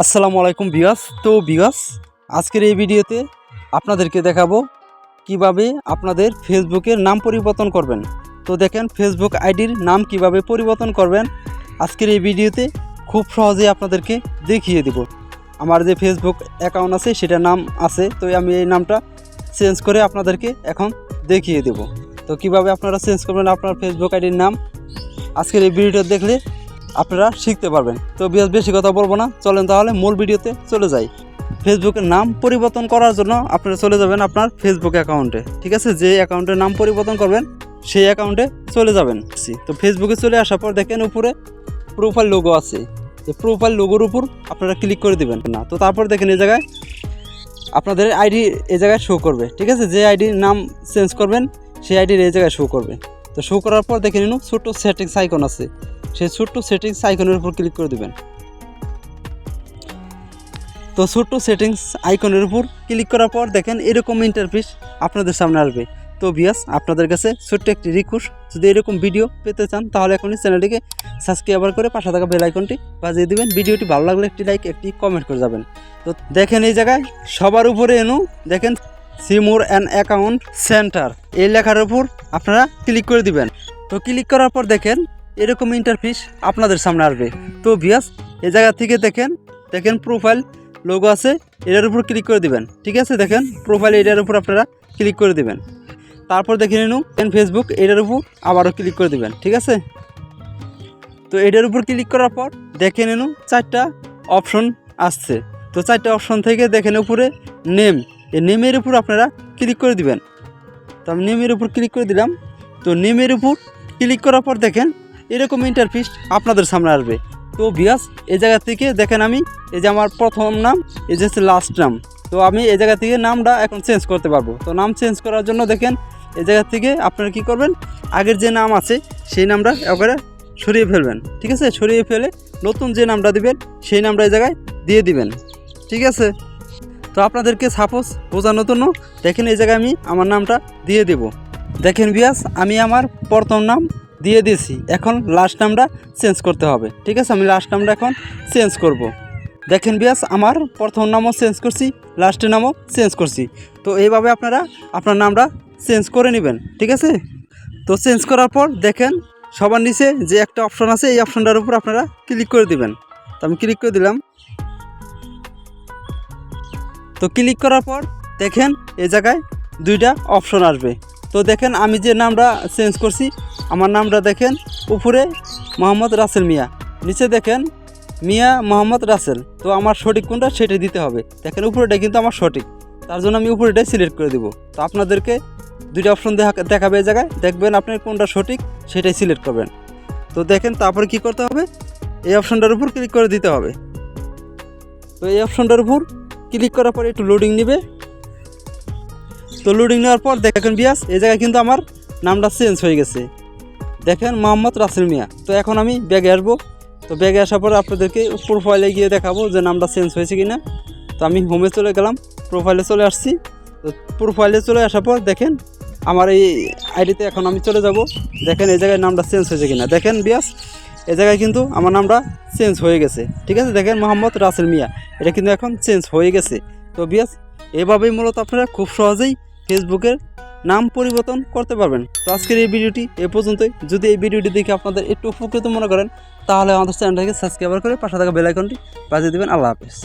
আসসালামু আলাইকুম বিয়াস তো বিয়াস আজকের এই ভিডিওতে আপনাদেরকে দেখাবো কীভাবে আপনাদের ফেসবুকের নাম পরিবর্তন করবেন। তো দেখেন, ফেসবুক আইডির নাম কীভাবে পরিবর্তন করবেন, আজকের এই ভিডিওতে খুব সহজে আপনাদেরকে দেখিয়ে দেব। আমার যে ফেসবুক অ্যাকাউন্ট আছে, সেটার নাম আছে, তো আমি এই নামটা চেঞ্জ করে আপনাদেরকে এখন দেখিয়ে দেব। তো কীভাবে আপনারা চেঞ্জ করবেন আপনার ফেসবুক আইডির নাম, আজকের এই ভিডিওটা দেখলে আপনারা শিখতে পারবেন। তো বেশ বেশি কথা বলব না। চলেন তাহলে মূল ভিডিওতে চলে যাই। ফেসবুকের নাম পরিবর্তন করার জন্য আপনারা চলে যাবেন আপনার ফেসবুক অ্যাকাউন্টে। ঠিক আছে? যে অ্যাকাউন্টের নাম পরিবর্তন করবেন, সেই অ্যাকাউন্টে চলে যাবেন। তো ফেসবুকে চলে আসার পর দেখেন উপরে প্রোফাইল লোগো আছে। যে প্রোফাইল লোগোর উপর আপনারা ক্লিক করে দিবেন। না, তো তারপর দেখেন এই জায়গায় আপনাদের আইডি এই জায়গায় শো করবে। ঠিক আছে? যে আইডির নাম চেঞ্জ করবেন, সেই আইডির এই জায়গায় শো করবে। তো শো করার পর দেখে নিন, ছোট্ট সেটিংস আইকন আছে। সেই ছোট্ট সেটিংস আইকনের উপর ক্লিক করে দিবেন। তো ছোট্ট সেটিংস আইকনের উপর ক্লিক করার পর দেখেন এরকম ইন্টারফেস আপনাদের সামনে আসবে। তো বিয়াস আপনাদের কাছে ছোট্ট একটি রিকোয়েস্ট যদি এরকম ভিডিও পেতে চান, তাহলে এখনই চ্যানেলটিকে সাবস্ক্রাইবার করে পাশে থাকা বেল আইকনটি বাজিয়ে দেবেন। ভিডিওটি ভালো লাগলে একটি লাইক একটি কমেন্ট করে যাবেন। তো দেখেন এই জায়গায় সবার উপরে এনু, দেখেন সিমোর অ্যান্ড অ্যাকাউন্ট সেন্টার এই লেখার উপর আপনারা ক্লিক করে দিবেন। তো ক্লিক করার পর দেখেন এরকম ইন্টারফেস আপনাদের সামনে আসবে। তো ভিয়াস এ জায়গা থেকে দেখেন দেখেন প্রোফাইল লোগো আছে, এটার উপর ক্লিক করে দিবেন। ঠিক আছে, দেখেন প্রোফাইল এটার উপর আপনারা ক্লিক করে দিবেন। তারপর দেখে নিন ফেসবুক এটার উপর আবারও ক্লিক করে দিবেন। ঠিক আছে? তো এটার উপর ক্লিক করার পর দেখে নিন, চারটা অপশন আসছে। তো চারটা অপশন থেকে দেখেন উপরে নেম এই নেমের উপর আপনারা ক্লিক করে দিবেন। তো আমি নেমের উপর ক্লিক করে দিলাম। তো নেমের উপর ক্লিক করার পর দেখেন এরকম ইন্টারফিস আপনাদের সামনে আসবে। তো বিয়াস এই জায়গা থেকে দেখেন আমি, এই যে আমার প্রথম নাম, এই যে হচ্ছে লাস্ট নাম। তো আমি এই জায়গা থেকে নামটা এখন চেঞ্জ করতে পারব। তো নাম চেঞ্জ করার জন্য দেখেন, এই জায়গা থেকে আপনারা কি করবেন, আগের যে নাম আছে, সেই নামটা একবারে সরিয়ে ফেলবেন। ঠিক আছে? সরিয়ে ফেলে নতুন যে নামটা দিবেন, সেই নামটা এই জায়গায় দিয়ে দিবেন। ঠিক আছে? তো আপনাদেরকে সাপোজ বোঝানোর জন্য দেখেন এই জায়গায় আমি আমার নামটা দিয়ে দেব। দেখেন বিয়াস আমি আমার প্রথম নাম দিয়ে দিয়েছি। এখন লাস্ট নামটা চেঞ্জ করতে হবে। ঠিক আছে? আমি লাস্ট নামটা এখন চেঞ্জ করব। দেখেন বিয়াস, আমার প্রথম নামও চেঞ্জ করছি লাস্টের নামও চেঞ্জ করছি। তো এইভাবে আপনারা আপনার নামটা চেঞ্জ করে নেবেন। ঠিক আছে? তো চেঞ্জ করার পর দেখেন, সবার নিচে যে একটা অপশন আছে, এই অপশনটার উপর আপনারা ক্লিক করে দিবেন। তো আমি ক্লিক করে দিলাম। তো ক্লিক করার পর দেখেন, এই জায়গায় দুইটা অপশন আসবে। তো দেখেন আমি যে নামটা চেঞ্জ করছি, আমার নামটা দেখেন উপরে মোহাম্মদ রাসেল মিয়া, নিচে দেখেন মিয়া মোহাম্মদ রাসেল। তো আমার সঠিক কোনটা সেটা দিতে হবে। দেখেন উপরেটা কিন্তু আমার সঠিক, তার জন্য আমি উপরেটাই সিলেক্ট করে দিব। তো আপনাদেরকে দুইটা অপশন দেখা, দেখাবে এই জায়গায়, দেখবেন আপনার কোনটা সঠিক সেটাই সিলেক্ট করবেন। তো দেখেন তারপরে কি করতে হবে? এই অপশনটার উপর ক্লিক করে দিতে হবে। তো এই অপশনটার উপর ক্লিক করার পর একটু লোডিং নেবে। তো লোডিং নেওয়ার পর দেখেন বিয়াস, এই জায়গায় কিন্তু আমার নামটা চেঞ্জ হয়ে গেছে। দেখেন মোহাম্মদ রাসেল মিয়া। তো এখন আমি ব্যাগে আসব। তো ব্যাগে আসার পর আপনাদেরকে প্রোফাইলে গিয়ে দেখাবো যে নামটা চেঞ্জ হয়েছে কি না তো আমি হোমে চলে গেলাম প্রোফাইলে চলে আসছি। তো প্রোফাইলে চলে আসার পর দেখেন, আমার এই আইডিতে এখন আমি চলে যাব। দেখেন এই জায়গায় নামটা চেঞ্জ হয়েছে কিনা। দেখেন বিয়াস, এই জায়গায় কিন্তু আমার নামটা চেঞ্জ হয়ে গেছে। ঠিক আছে? দেখেন মোহাম্মদ রাসেল মিয়া। এটা কিন্তু এখন চেঞ্জ হয়ে গেছে। তো বিয়াস, এভাবেই মূলত আপনারা খুব সহজেই ফেসবুকের নাম পরিবর্তন করতে পারবেন। তো আজকের এই ভিডিওটি এ পর্যন্তই। যদি এই ভিডিওটি দেখে আপনাদের একটু উপকৃত মনে করেন, তাহলে আমাদের চ্যানেলটাকে সাবস্ক্রাইব করে পাশে থাকা বেলাইকনটি বাজিয়ে দেবেন। আল্লাহ হাফেজ।